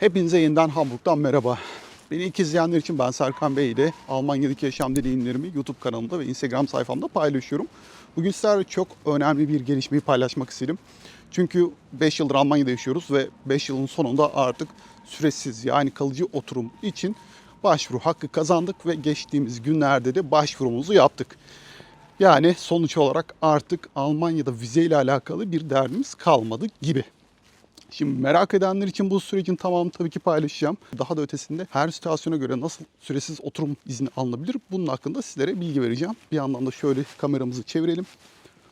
Hepinize yeniden Hamburg'dan merhaba. Beni ilk izleyenler için ben Serkan Bey ile Almanya'daki yaşam deneyimlerimi YouTube kanalımda ve Instagram sayfamda paylaşıyorum. Bugün sizlerle çok önemli bir gelişmeyi paylaşmak istedim. Çünkü 5 yıldır Almanya'da yaşıyoruz ve 5 yılın sonunda artık süresiz yani kalıcı oturum için başvuru hakkı kazandık ve geçtiğimiz günlerde de başvurumuzu yaptık. Yani sonuç olarak artık Almanya'da vize ile alakalı bir derdimiz kalmadı gibi. Şimdi merak edenler için bu sürecin tamamını tabii ki paylaşacağım. Daha da ötesinde her situasyona göre nasıl süresiz oturum izni alınabilir bunun hakkında sizlere bilgi vereceğim. Bir yandan da şöyle kameramızı çevirelim.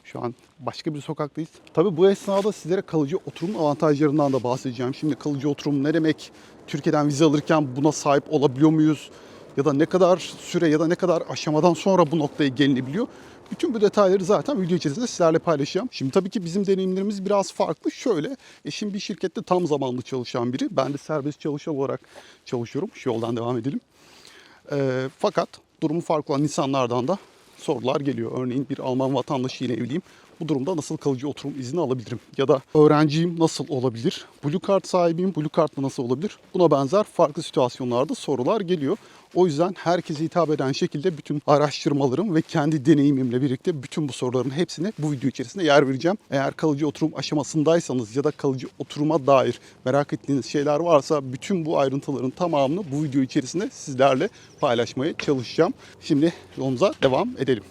Şu an başka bir sokaktayız. Tabii bu esnada sizlere kalıcı oturum avantajlarından da bahsedeceğim. Şimdi kalıcı oturum ne demek? Türkiye'den vize alırken buna sahip olabiliyor muyuz? Ya da ne kadar süre ya da ne kadar aşamadan sonra bu noktaya gelinebiliyor? Bütün bu detayları zaten video içerisinde sizlerle paylaşacağım. Şimdi tabii ki bizim deneyimlerimiz biraz farklı. Şöyle, eşim bir şirkette tam zamanlı çalışan biri. Ben de serbest çalışan olarak çalışıyorum. Şu yoldan devam edelim. Ee, fakat durumu farklı olan insanlardan da sorular geliyor. Örneğin bir Alman vatandaşı ile evliyim. Bu durumda nasıl kalıcı oturum izni alabilirim? Ya da öğrenciyim nasıl olabilir? Blue Card sahibiyim, Blue Card'la nasıl olabilir? Buna benzer farklı situasyonlarda sorular geliyor. O yüzden herkese hitap eden şekilde bütün araştırmalarım ve kendi deneyimimle birlikte bütün bu soruların hepsine bu video içerisinde yer vereceğim. Eğer kalıcı oturum aşamasındaysanız ya da kalıcı oturuma dair merak ettiğiniz şeyler varsa bütün bu ayrıntıların tamamını bu video içerisinde sizlerle paylaşmaya çalışacağım. Şimdi yolumuza devam edelim.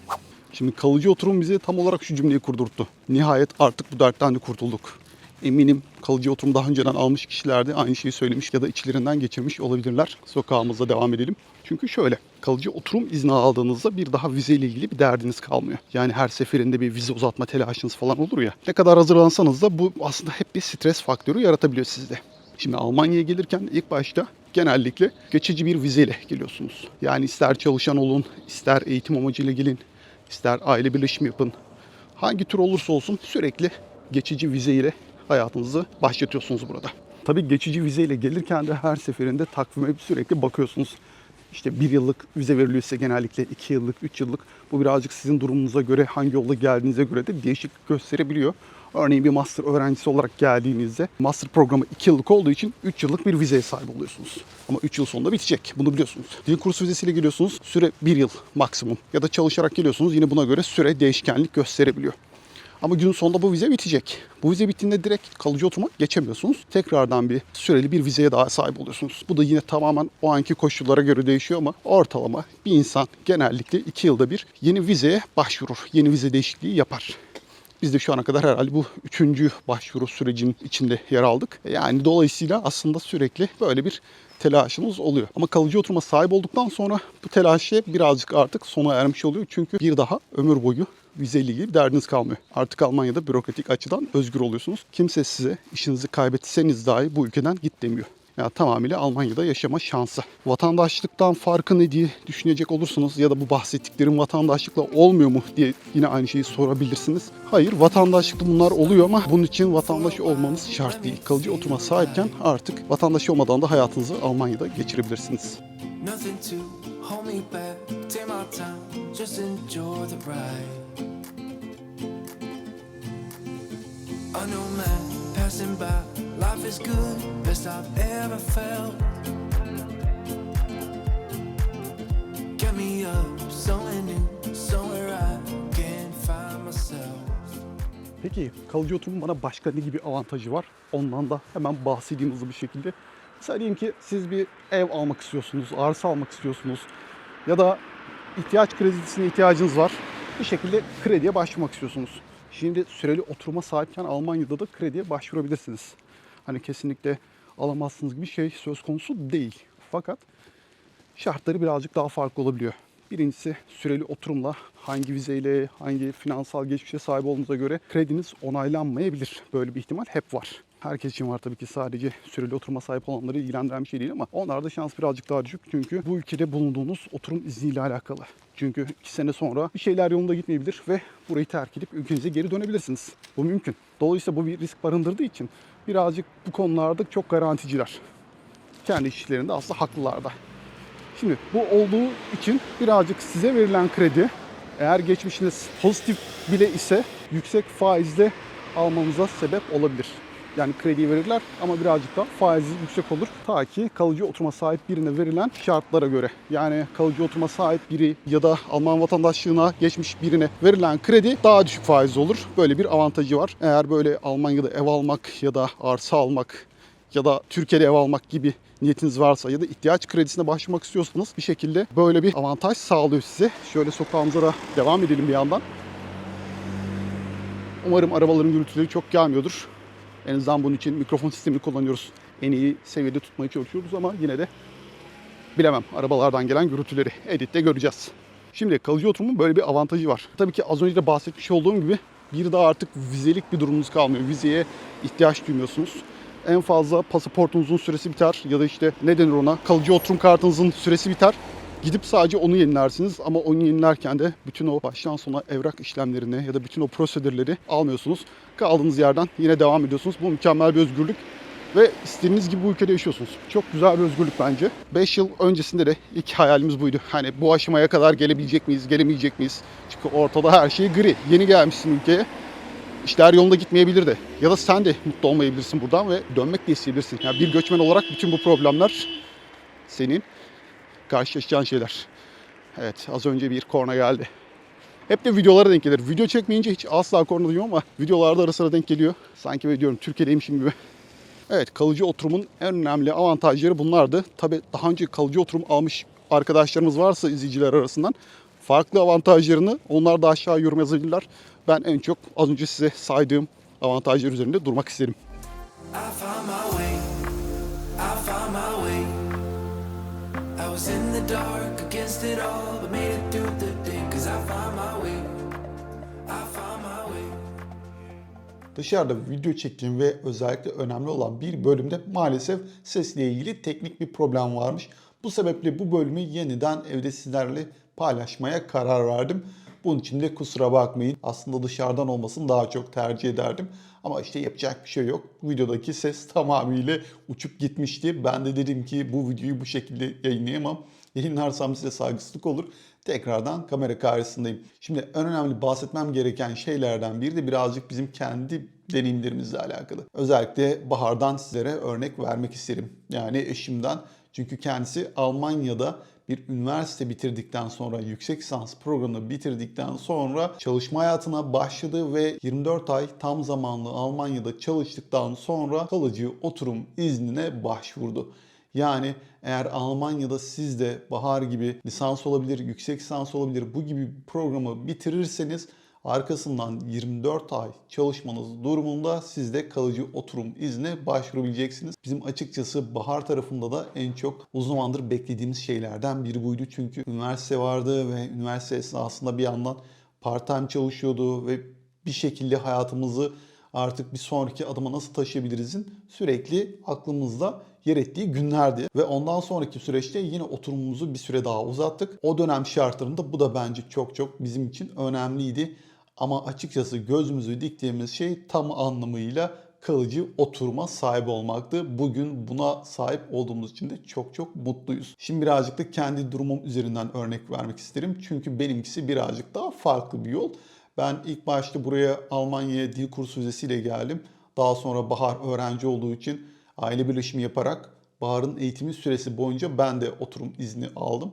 Şimdi kalıcı oturum bize tam olarak şu cümleyi kurdurttu. Nihayet artık bu dertten de kurtulduk. Eminim kalıcı oturum daha önceden almış kişiler de aynı şeyi söylemiş ya da içlerinden geçirmiş olabilirler. Sokağımızda devam edelim. Çünkü şöyle, kalıcı oturum izni aldığınızda bir daha vize ile ilgili bir derdiniz kalmıyor. Yani her seferinde bir vize uzatma telaşınız falan olur ya. Ne kadar hazırlansanız da bu aslında hep bir stres faktörü yaratabiliyor sizde. Şimdi Almanya'ya gelirken ilk başta genellikle geçici bir vizeyle geliyorsunuz. Yani ister çalışan olun, ister eğitim amacıyla gelin, ister aile birleşimi yapın. Hangi tür olursa olsun sürekli geçici vize ile hayatınızı başlatıyorsunuz burada. Tabii geçici vizeyle gelirken de her seferinde takvime sürekli bakıyorsunuz. İşte bir yıllık vize veriliyorsa genellikle iki yıllık, üç yıllık. Bu birazcık sizin durumunuza göre, hangi yolda geldiğinize göre de değişiklik gösterebiliyor. Örneğin bir master öğrencisi olarak geldiğinizde master programı 2 yıllık olduğu için 3 yıllık bir vizeye sahip oluyorsunuz. Ama 3 yıl sonunda bitecek. Bunu biliyorsunuz. Dil kursu vizesiyle geliyorsunuz. Süre 1 yıl maksimum. Ya da çalışarak geliyorsunuz. Yine buna göre süre değişkenlik gösterebiliyor. Ama günün sonunda bu vize bitecek. Bu vize bittiğinde direkt kalıcı oturuma geçemiyorsunuz. Tekrardan bir süreli bir vizeye daha sahip oluyorsunuz. Bu da yine tamamen o anki koşullara göre değişiyor ama ortalama bir insan genellikle 2 yılda bir yeni vizeye başvurur. Yeni vize değişikliği yapar. Biz de şu ana kadar herhalde bu üçüncü başvuru sürecinin içinde yer aldık. Yani dolayısıyla aslında sürekli böyle bir telaşımız oluyor. Ama kalıcı oturuma sahip olduktan sonra bu telaşı birazcık artık sona ermiş oluyor. Çünkü bir daha ömür boyu vizeyle ilgili bir derdiniz kalmıyor. Artık Almanya'da bürokratik açıdan özgür oluyorsunuz. Kimse size işinizi kaybetseniz dahi bu ülkeden git demiyor. Yani tamamıyla Almanya'da yaşama şansı. Vatandaşlıktan farkı ne diye düşünecek olursanız ya da bu bahsettiklerim vatandaşlıkla olmuyor mu diye yine aynı şeyi sorabilirsiniz. Hayır vatandaşlıkta bunlar oluyor ama bunun için vatandaş olmanız şart değil. Kalıcı oturuma sahipken artık vatandaş olmadan da hayatınızı Almanya'da geçirebilirsiniz. Nothing to hold me back. Take my time, just enjoy the ride. I know man passing by. Life is good, best I've ever felt. Get me up, somewhere new, somewhere I can find myself. Peki kalıcı oturumun bana başka ne gibi avantajı var? Ondan da hemen bahsedeyim hızlı bir şekilde. Diyelim ki siz bir ev almak istiyorsunuz, arsa almak istiyorsunuz ya da ihtiyaç kredisine ihtiyacınız var. Bir şekilde krediye başvurmak istiyorsunuz. Şimdi süreli oturuma sahipken Almanya'da da krediye başvurabilirsiniz. Hani kesinlikle alamazsınız gibi şey söz konusu değil. Fakat şartları birazcık daha farklı olabiliyor. Birincisi süreli oturumla hangi vizeyle, hangi finansal geçmişe sahip olduğunuza göre krediniz onaylanmayabilir. Böyle bir ihtimal hep var. Herkes için var tabii ki sadece süreli oturuma sahip olanları ilgilendiren bir şey değil ama onlarda şans birazcık daha düşük. Çünkü bu ülkede bulunduğunuz oturum izniyle alakalı. Çünkü iki sene sonra bir şeyler yolunda gitmeyebilir ve burayı terk edip ülkenize geri dönebilirsiniz. Bu mümkün. Dolayısıyla bu bir risk barındırdığı için birazcık bu konularda çok garanticiler. Kendi işlerinde aslında haklılar da. Şimdi bu olduğu için birazcık size verilen kredi eğer geçmişiniz pozitif bile ise yüksek faizle almanıza sebep olabilir. Yani kredi verirler ama birazcık daha faizi yüksek olur. Ta ki kalıcı oturma sahip birine verilen şartlara göre. Yani kalıcı oturma sahip biri ya da Alman vatandaşlığına geçmiş birine verilen kredi daha düşük faiz olur. Böyle bir avantajı var. Eğer böyle Almanya'da ev almak ya da arsa almak ya da Türkiye'de ev almak gibi niyetiniz varsa ya da ihtiyaç kredisine başvurmak istiyorsanız bir şekilde böyle bir avantaj sağlıyor size. Şöyle sokağımıza da devam edelim bir yandan. Umarım arabaların gürültüleri çok gelmiyordur. En azından bunun için mikrofon sistemini kullanıyoruz. En iyi seviyede tutmaya çalışıyoruz ama yine de bilemem arabalardan gelen gürültüleri editte göreceğiz. Şimdi kalıcı oturumun böyle bir avantajı var. Tabii ki az önce de bahsetmiş olduğum gibi bir daha artık vizelik bir durumunuz kalmıyor. Vizeye ihtiyaç duymuyorsunuz. En fazla pasaportunuzun süresi biter ya da işte ne denir ona kalıcı oturum kartınızın süresi biter. Gidip sadece onu yenilersiniz ama onu yenilerken de bütün o baştan sona evrak işlemlerini ya da bütün o prosedürleri almıyorsunuz. Kaldığınız yerden yine devam ediyorsunuz. Bu mükemmel bir özgürlük ve istediğiniz gibi bu ülkede yaşıyorsunuz. Çok güzel bir özgürlük bence. 5 yıl öncesinde de ilk hayalimiz buydu. Hani bu aşamaya kadar gelebilecek miyiz, gelemeyecek miyiz? Çünkü ortada her şey gri. Yeni gelmişsin ülkeye. İşler yolunda gitmeyebilir de. Ya da sen de mutlu olmayabilirsin buradan ve dönmek de isteyebilirsin. Yani bir göçmen olarak bütün bu problemler senin karşılaşacağın şeyler. Evet az önce bir korna geldi. Hep de videolara denk gelir. Video çekmeyince hiç asla korna duyuyorum ama videolarda ara sıra denk geliyor. Sanki böyle diyorum Türkiye'deymişim gibi. Evet kalıcı oturumun en önemli avantajları bunlardı. Tabi daha önce kalıcı oturum almış arkadaşlarımız varsa izleyiciler arasından farklı avantajlarını onlar da aşağı yorum yazabilirler. Ben en çok az önce size saydığım avantajlar üzerinde durmak isterim. Was in the dark against it all, but made it through the day. Cause I found my way. Dışarıda video çektiğim ve özellikle önemli olan bir bölümde maalesef sesle ilgili teknik bir problem varmış. Bu sebeple bu bölümü yeniden evde sizlerle paylaşmaya karar verdim. Bunun için de kusura bakmayın. Aslında dışarıdan olmasını daha çok tercih ederdim. Ama işte yapacak bir şey yok. Videodaki ses tamamıyla uçup gitmişti. Ben de dedim ki bu videoyu bu şekilde yayınlayamam. Yayınlarsam size saygısızlık olur. Tekrardan kamera karşısındayım. Şimdi en önemli bahsetmem gereken şeylerden biri de birazcık bizim kendi deneyimlerimizle alakalı. Özellikle Bahar'dan sizlere örnek vermek isterim. Yani eşimden. Çünkü kendisi Almanya'da bir üniversite bitirdikten sonra, yüksek lisans programını bitirdikten sonra çalışma hayatına başladı ve 24 ay tam zamanlı Almanya'da çalıştıktan sonra kalıcı oturum iznine başvurdu. Yani eğer Almanya'da siz de Bahar gibi lisans olabilir, yüksek lisans olabilir bu gibi programı bitirirseniz arkasından 24 ay çalışmanız durumunda siz de kalıcı oturum iznine başvurabileceksiniz. Bizim açıkçası Bahar tarafında da en çok uzun zamandır beklediğimiz şeylerden biri buydu. Çünkü üniversite vardı ve üniversite esnasında bir yandan part-time çalışıyordu ve bir şekilde hayatımızı artık bir sonraki adıma nasıl taşıyabilirizin sürekli aklımızda yer ettiği günlerdi. Ve ondan sonraki süreçte yine oturumumuzu bir süre daha uzattık. O dönem şartlarında bu da bence çok çok bizim için önemliydi. Ama açıkçası gözümüzü diktiğimiz şey tam anlamıyla kalıcı oturma sahibi olmaktı. Bugün buna sahip olduğumuz için de çok çok mutluyuz. Şimdi birazcık da kendi durumum üzerinden örnek vermek isterim. Çünkü benimkisi birazcık daha farklı bir yol. Ben ilk başta buraya Almanya'ya dil kursu vizesiyle geldim. Daha sonra Bahar öğrenci olduğu için aile birleşimi yaparak Bahar'ın eğitimi süresi boyunca ben de oturum izni aldım.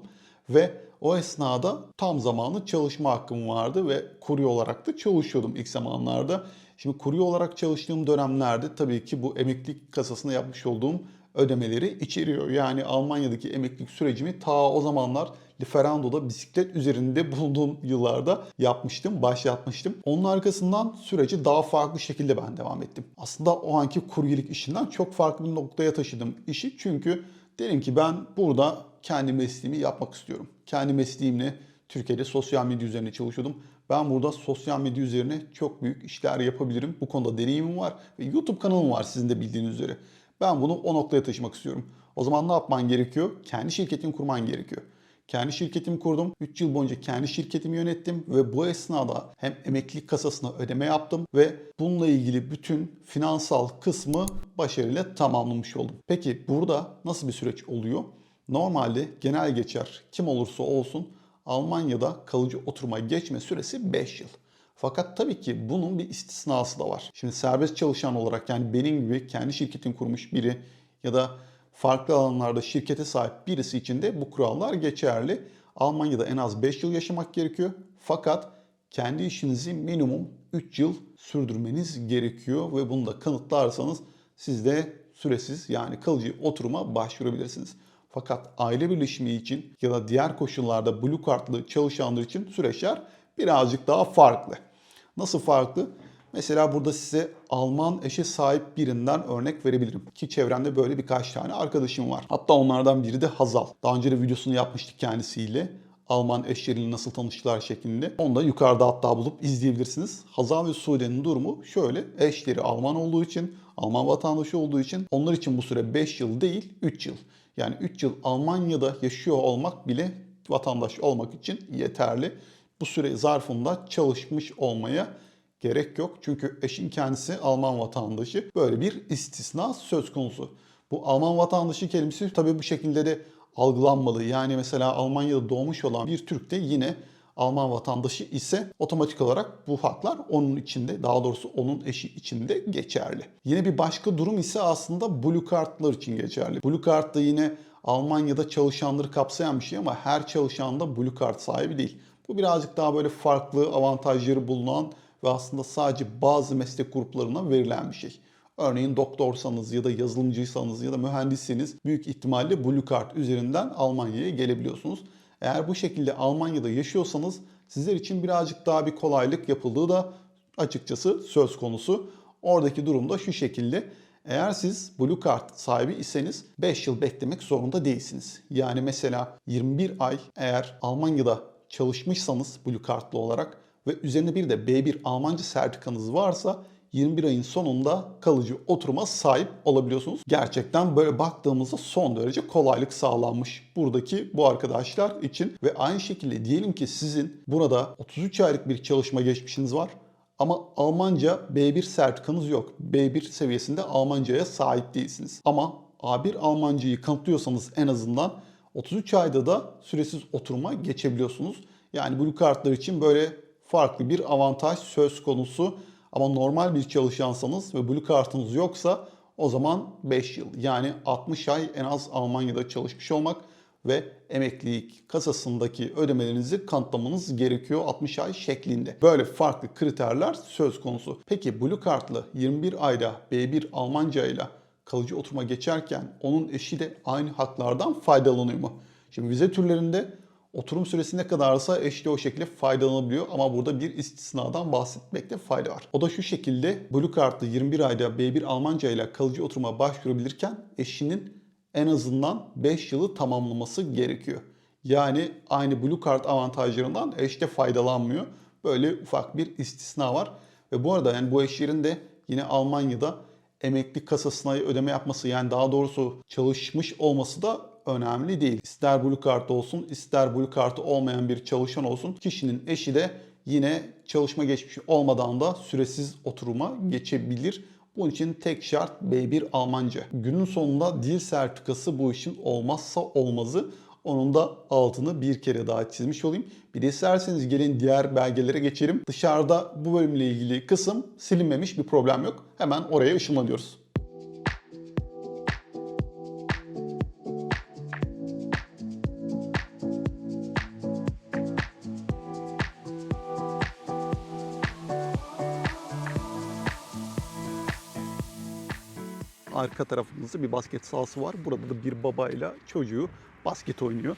Ve o esnada tam zamanlı çalışma hakkım vardı ve kurye olarak da çalışıyordum ilk zamanlarda. Şimdi kurye olarak çalıştığım dönemlerde tabii ki bu emeklilik kasasında yapmış olduğum ödemeleri içeriyor. Yani Almanya'daki emeklilik sürecimi ta o zamanlar Lieferando'da bisiklet üzerinde bulunduğum yıllarda yapmıştım, başlatmıştım. Onun arkasından süreci daha farklı şekilde ben devam ettim. Aslında o anki kuryelik işinden çok farklı bir noktaya taşıdım işi. Çünkü dedim ki ben burada kendi mesleğimi yapmak istiyorum. Kendi mesleğimle Türkiye'de sosyal medya üzerine çalışıyordum. Ben burada sosyal medya üzerine çok büyük işler yapabilirim. Bu konuda deneyimim var ve YouTube kanalım var sizin de bildiğiniz üzere. Ben bunu o noktaya taşımak istiyorum. O zaman ne yapman gerekiyor? Kendi şirketini kurman gerekiyor. Kendi şirketimi kurdum. 3 yıl boyunca kendi şirketimi yönettim ve bu esnada hem emeklilik kasasına ödeme yaptım ve bununla ilgili bütün finansal kısmı başarıyla tamamlamış oldum. Peki burada nasıl bir süreç oluyor? Normalde genel geçer kim olursa olsun Almanya'da kalıcı oturma geçme süresi 5 yıl. Fakat tabii ki bunun bir istisnası da var. Şimdi serbest çalışan olarak yani benim gibi kendi şirketini kurmuş biri ya da farklı alanlarda şirkete sahip birisi için de bu kurallar geçerli. Almanya'da en az 5 yıl yaşamak gerekiyor. Fakat kendi işinizi minimum 3 yıl sürdürmeniz gerekiyor ve bunu da kanıtlarsanız siz de süresiz yani kalıcı oturuma başvurabilirsiniz. Fakat aile birleşimi için ya da diğer koşullarda blue kartlı çalışanlar için süreçler birazcık daha farklı. Nasıl farklı? Mesela burada size Alman eşe sahip birinden örnek verebilirim. Ki çevremde böyle birkaç tane arkadaşım var. Hatta onlardan biri de Hazal. Daha önce de videosunu yapmıştık kendisiyle. Alman eşleriyle nasıl tanıştılar şeklinde. Onu da yukarıda hatta bulup izleyebilirsiniz. Hazal ve Sude'nin durumu şöyle. Eşleri Alman olduğu için, Alman vatandaşı olduğu için onlar için bu süre 5 yıl değil 3 yıl. Yani 3 yıl Almanya'da yaşıyor olmak bile vatandaş olmak için yeterli. Bu süre zarfında çalışmış olmaya gerek yok. Çünkü eşin kendisi Alman vatandaşı. Böyle bir istisna söz konusu. Bu Alman vatandaşı kelimesi tabii bu şekilde de algılanmalı. Yani mesela Almanya'da doğmuş olan bir Türk de yine Alman vatandaşı ise otomatik olarak bu haklar onun içinde daha doğrusu onun eşi içinde geçerli. Yine bir başka durum ise aslında blue kartlar için geçerli. Blue kart da yine Almanya'da çalışanları kapsayan bir şey ama her çalışan da blue kart sahibi değil. Bu birazcık daha böyle farklı avantajları bulunan ve aslında sadece bazı meslek gruplarına verilen bir şey. Örneğin doktorsanız ya da yazılımcıysanız ya da mühendisseniz büyük ihtimalle Blue Card üzerinden Almanya'ya gelebiliyorsunuz. Eğer bu şekilde Almanya'da yaşıyorsanız sizler için birazcık daha bir kolaylık yapıldığı da açıkçası söz konusu. Oradaki durum da şu şekilde. Eğer siz Blue Card sahibi iseniz 5 yıl beklemek zorunda değilsiniz. Yani mesela 21 ay eğer Almanya'da çalışmışsanız Blue Card'lı olarak ve üzerine bir de B1 Almanca sertifikanız varsa 21 ayın sonunda kalıcı oturuma sahip olabiliyorsunuz. Gerçekten böyle baktığımızda son derece kolaylık sağlanmış buradaki bu arkadaşlar için. Ve aynı şekilde diyelim ki sizin burada 33 aylık bir çalışma geçmişiniz var. Ama Almanca B1 sertifikanız yok. B1 seviyesinde Almanca'ya sahip değilsiniz. Ama A1 Almancayı kanıtlıyorsanız en azından 33 ayda da süresiz oturuma geçebiliyorsunuz. Yani Blue Card'lar için böyle farklı bir avantaj söz konusu. Ama normal bir çalışansanız ve Blue Card'ınız yoksa o zaman 5 yıl yani 60 ay en az Almanya'da çalışmış olmak ve emeklilik kasasındaki ödemelerinizi kanıtlamanız gerekiyor 60 ay şeklinde. Böyle farklı kriterler söz konusu. Peki Blue Card'lı 21 ayda B1 Almanca ile kalıcı oturuma geçerken onun eşi de aynı haklardan faydalanıyor mu? Şimdi vize türlerinde oturum süresi ne kadarsa eş de o şekilde faydalanabiliyor ama burada bir istisnadan bahsetmekte fayda var. O da şu şekilde Blue Card'lı 21 ayda B1 Almanca ile kalıcı oturuma başvurabilirken eşinin en azından 5 yılı tamamlaması gerekiyor. Yani aynı Blue Card avantajlarından eş de faydalanmıyor. Böyle ufak bir istisna var. Ve bu arada yani bu eşlerin de yine Almanya'da emekli kasasına ödeme yapması yani daha doğrusu çalışmış olması da önemli değil. İster Blue Card olsun ister Blue Card'ı olmayan bir çalışan olsun kişinin eşi de yine çalışma geçmişi olmadan da süresiz oturuma geçebilir. Bunun için tek şart B1 Almanca. Günün sonunda dil sertifikası bu işin olmazsa olmazı. Onun da altını bir kere daha çizmiş olayım. Bir de isterseniz gelin diğer belgelere geçelim. Dışarıda bu bölümle ilgili kısım silinmemiş bir problem yok. Hemen oraya ışınlanıyoruz. Arka tarafımızda bir basket sahası var. Burada da bir babayla çocuğu basket oynuyor.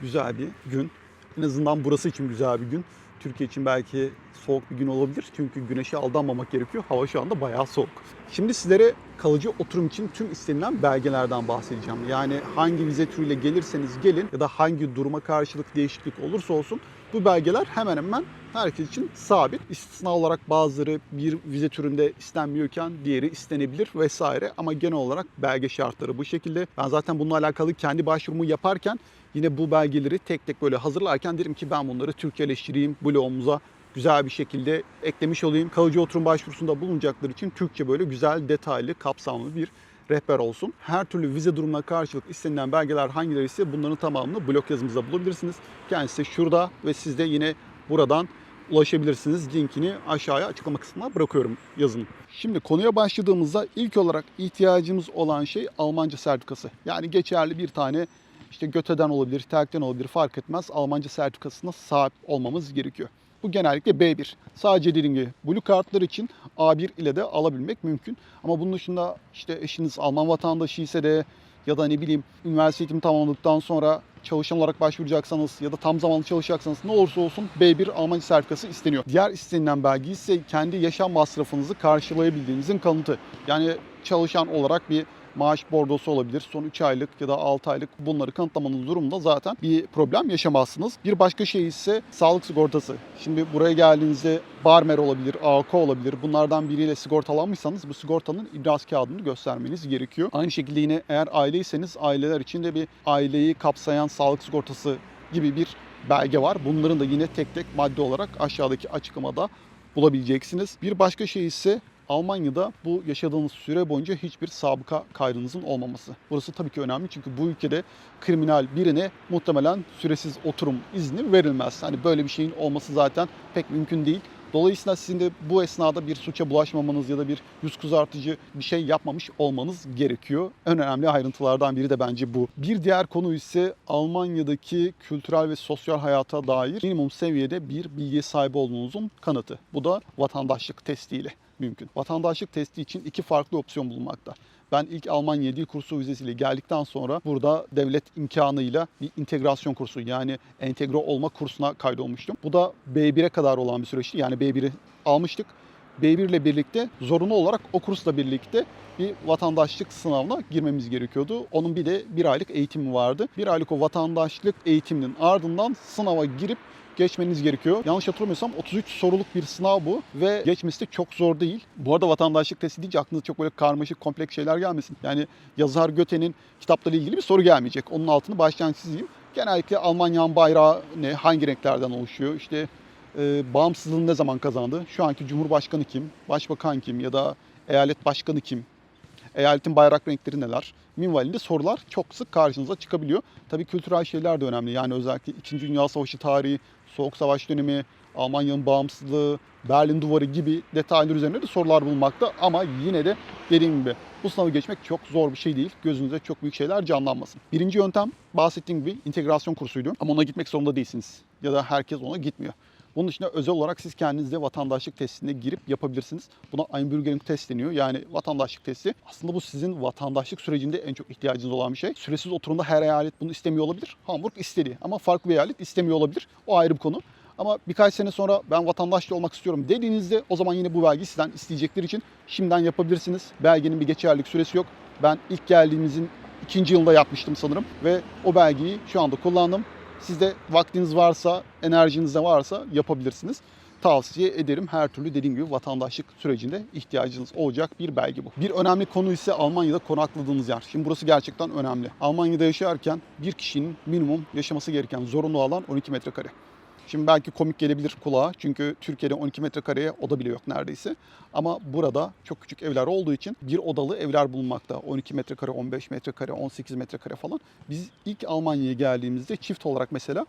Güzel bir gün. En azından burası için güzel bir gün. Türkiye için belki soğuk bir gün olabilir. Çünkü güneşe aldanmamak gerekiyor. Hava şu anda bayağı soğuk. Şimdi sizlere kalıcı oturum için tüm istenilen belgelerden bahsedeceğim. Yani hangi vize türüyle gelirseniz gelin ya da hangi duruma karşılık değişiklik olursa olsun bu belgeler hemen hemen herkes için sabit. İstisna olarak bazıları bir vize türünde istenmiyorken diğeri istenebilir vesaire. Ama genel olarak belge şartları bu şekilde. Ben zaten bununla alakalı kendi başvurumu yaparken yine bu belgeleri tek tek böyle hazırlarken dedim ki ben bunları Türkçeleştireyim blogumuza güzel bir şekilde eklemiş olayım. Kalıcı oturum başvurusunda bulunacakları için Türkçe böyle güzel, detaylı, kapsamlı bir rehber olsun. Her türlü vize durumuna karşılık istenilen belgeler hangileri ise bunların tamamını blog yazımızda bulabilirsiniz. Kendisi şurada ve siz de yine buradan ulaşabilirsiniz. Linkini aşağıya açıklama kısmına bırakıyorum yazın. Şimdi konuya başladığımızda ilk olarak ihtiyacımız olan şey Almanca sertifikası. Yani geçerli bir tane işte Göte'den olabilir, TELK'ten olabilir fark etmez Almanca sertifikasına sahip olmamız gerekiyor. Bu genellikle B1. Sadece dediğim gibi Blue kartlar için A1 ile de alabilmek mümkün. Ama bunun dışında işte eşiniz Alman vatandaşı ise de ya da ne bileyim üniversite eğitimi tamamladıktan sonra çalışan olarak başvuracaksanız ya da tam zamanlı çalışacaksanız ne olursa olsun B1 Almanca sertifikası isteniyor. Diğer istenilen belge ise kendi yaşam masrafınızı karşılayabildiğinizin kanıtı. Yani çalışan olarak bir maaş bordosu olabilir. Son 3 aylık ya da 6 aylık bunları kanıtlamanız durumunda zaten bir problem yaşamazsınız. Bir başka şey ise sağlık sigortası. Şimdi buraya geldiğinizde Barmer olabilir, AOK olabilir. Bunlardan biriyle sigortalanmışsanız bu sigortanın ibraz kağıdını göstermeniz gerekiyor. Aynı şekilde yine eğer aileyseniz aileler için de bir aileyi kapsayan sağlık sigortası gibi bir belge var. Bunların da yine tek tek madde olarak aşağıdaki açıklamada bulabileceksiniz. Bir başka şey ise Almanya'da bu yaşadığınız süre boyunca hiçbir sabıka kaydınızın olmaması. Burası tabii ki önemli çünkü bu ülkede kriminal birine muhtemelen süresiz oturum izni verilmez. Hani böyle bir şeyin olması zaten pek mümkün değil. Dolayısıyla sizin de bu esnada bir suça bulaşmamanız ya da bir yüz kızartıcı bir şey yapmamış olmanız gerekiyor. En önemli ayrıntılardan biri de bence bu. Bir diğer konu ise Almanya'daki kültürel ve sosyal hayata dair minimum seviyede bir bilgiye sahip olduğunuzun kanıtı. Bu da vatandaşlık testiyle mümkün. Vatandaşlık testi için iki farklı opsiyon bulunmakta. Ben ilk Almanya dil kursu vizesiyle geldikten sonra burada devlet imkanıyla bir integrasyon kursu yani entegre olma kursuna kaydolmuştum. Bu da B1'e kadar olan bir süreçti. Yani B1'i almıştık. B1 ile birlikte zorunlu olarak o kursla birlikte bir vatandaşlık sınavına girmemiz gerekiyordu. Onun bir de bir aylık eğitimi vardı. Bir aylık o vatandaşlık eğitiminin ardından sınava girip geçmeniz gerekiyor. Yanlış hatırlamıyorsam 33 soruluk bir sınav bu ve geçmesi de çok zor değil. Bu arada vatandaşlık testi deyince aklınıza çok böyle karmaşık, kompleks şeyler gelmesin. Yani yazar Göte'nin kitaplarıyla ilgili bir soru gelmeyecek. Onun altını baştan çizeyim. Genellikle Almanya'nın bayrağı ne, hangi renklerden oluşuyor, işte e, bağımsızlığını ne zaman kazandı, şu anki Cumhurbaşkanı kim, Başbakan kim ya da eyalet başkanı kim, eyaletin bayrak renkleri neler, minvalinde sorular çok sık karşınıza çıkabiliyor. Tabii kültürel şeyler de önemli. Yani özellikle 2. Dünya Savaşı tarihi, Soğuk Savaş dönemi, Almanya'nın bağımsızlığı, Berlin Duvarı gibi detaylar üzerine de sorular bulunmakta. Ama yine de dediğim gibi bu sınavı geçmek çok zor bir şey değil. Gözünüzde çok büyük şeyler canlanmasın. Birinci yöntem bahsettiğim gibi integrasyon kursuydu. Ama ona gitmek zorunda değilsiniz. Ya da herkes ona gitmiyor. Bunun dışında özel olarak siz kendiniz de vatandaşlık testine girip yapabilirsiniz. Buna Einbürgerung test deniyor. Yani vatandaşlık testi. Aslında bu sizin vatandaşlık sürecinde en çok ihtiyacınız olan bir şey. Süresiz oturumda her eyalet bunu istemiyor olabilir. Hamburg istedi ama farklı bir eyalet istemiyor olabilir. O ayrı bir konu. Ama birkaç sene sonra ben vatandaşlı olmak istiyorum dediğinizde o zaman yine bu belgeyi sizden isteyecekleri için şimdiden yapabilirsiniz. Belgenin bir geçerlilik süresi yok. Ben ilk geldiğimizin ikinci yılında yapmıştım sanırım ve o belgeyi şu anda kullandım. Siz de vaktiniz varsa, enerjiniz de varsa yapabilirsiniz. Tavsiye ederim. Her türlü dediğim gibi vatandaşlık sürecinde ihtiyacınız olacak bir belge bu. Bir önemli konu ise Almanya'da konakladığınız yer. Şimdi burası gerçekten önemli. Almanya'da yaşarken bir kişinin minimum yaşaması gereken zorunlu alan 12 metrekare. Şimdi belki komik gelebilir kulağa çünkü Türkiye'de 12 metrekareye oda bile yok neredeyse. Ama burada çok küçük evler olduğu için bir odalı evler bulunmakta. 12 metrekare, 15 metrekare, 18 metrekare falan. Biz ilk Almanya'ya geldiğimizde çift olarak mesela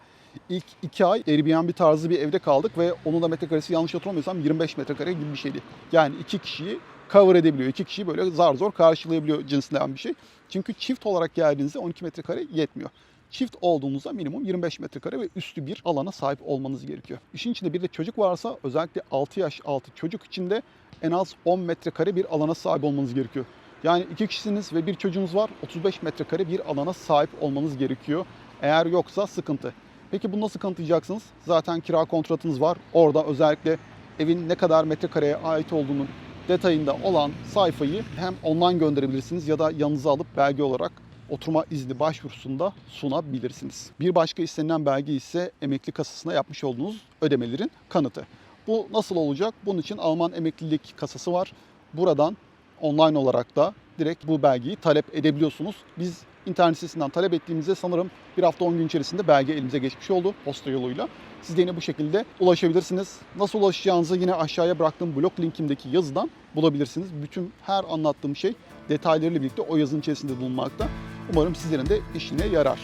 ilk iki ay Airbnb tarzı bir evde kaldık ve onun da metrekaresi yanlış hatırlamıyorsam 25 metrekare gibi bir şeydi. Yani iki kişiyi cover edebiliyor. iki kişiyi böyle zar zor karşılayabiliyor cinsinden bir şey. Çünkü çift olarak geldiğinizde 12 metrekare yetmiyor. Çift olduğunuzda minimum 25 metrekare ve üstü bir alana sahip olmanız gerekiyor. İşin içinde bir de çocuk varsa özellikle 6 yaş altı çocuk için de en az 10 metrekare bir alana sahip olmanız gerekiyor. Yani iki kişisiniz ve bir çocuğunuz var 35 metrekare bir alana sahip olmanız gerekiyor. Eğer yoksa sıkıntı. Peki bunu nasıl kanıtlayacaksınız? Zaten kira kontratınız var. Orada özellikle evin ne kadar metrekareye ait olduğunun detayında olan sayfayı hem online gönderebilirsiniz ya da yanınıza alıp belge olarak oturma izni başvurusunda sunabilirsiniz. Bir başka istenilen belge ise emekli kasasına yapmış olduğunuz ödemelerin kanıtı. Bu nasıl olacak? Bunun için Alman emeklilik kasası var. Buradan online olarak da direkt bu belgeyi talep edebiliyorsunuz. Biz internet sitesinden talep ettiğimizde sanırım bir hafta 10 gün içerisinde belge elimize geçmiş oldu posta yoluyla. Siz de yine bu şekilde ulaşabilirsiniz. Nasıl ulaşacağınızı yine aşağıya bıraktığım blog linkimdeki yazıdan bulabilirsiniz. Bütün her anlattığım şey detaylarıyla birlikte o yazının içerisinde bulunmakta. Umarım sizlerin de işine yarar.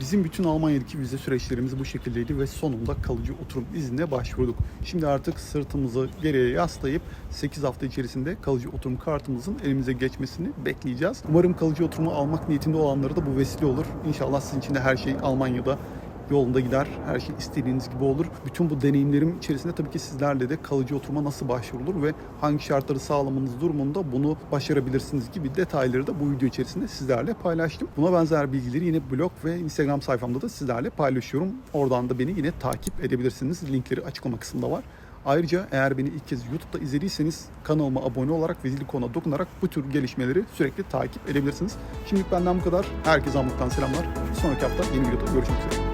Bizim bütün Almanya'daki vize süreçlerimiz bu şekildeydi ve sonunda kalıcı oturum iznine başvurduk. Şimdi artık sırtımızı geriye yaslayıp 8 hafta içerisinde kalıcı oturum kartımızın elimize geçmesini bekleyeceğiz. Umarım kalıcı oturumu almak niyetinde olanlara da bu vesile olur. İnşallah sizin için de her şey Almanya'da yolunda gider. Her şey istediğiniz gibi olur. Bütün bu deneyimlerim içerisinde tabii ki sizlerle de kalıcı oturuma nasıl başvurulur ve hangi şartları sağlamanız durumunda bunu başarabilirsiniz gibi detayları da bu video içerisinde sizlerle paylaştım. Buna benzer bilgileri yine blog ve Instagram sayfamda da sizlerle paylaşıyorum. Oradan da beni yine takip edebilirsiniz. Linkleri açıklama kısmında var. Ayrıca eğer beni ilk kez YouTube'da izlediyseniz kanalıma abone olarak ve zil ikonuna dokunarak bu tür gelişmeleri sürekli takip edebilirsiniz. Şimdilik benden bu kadar. Herkese Amluk'tan selamlar. Bir sonraki hafta yeni videoda görüşmek üzere.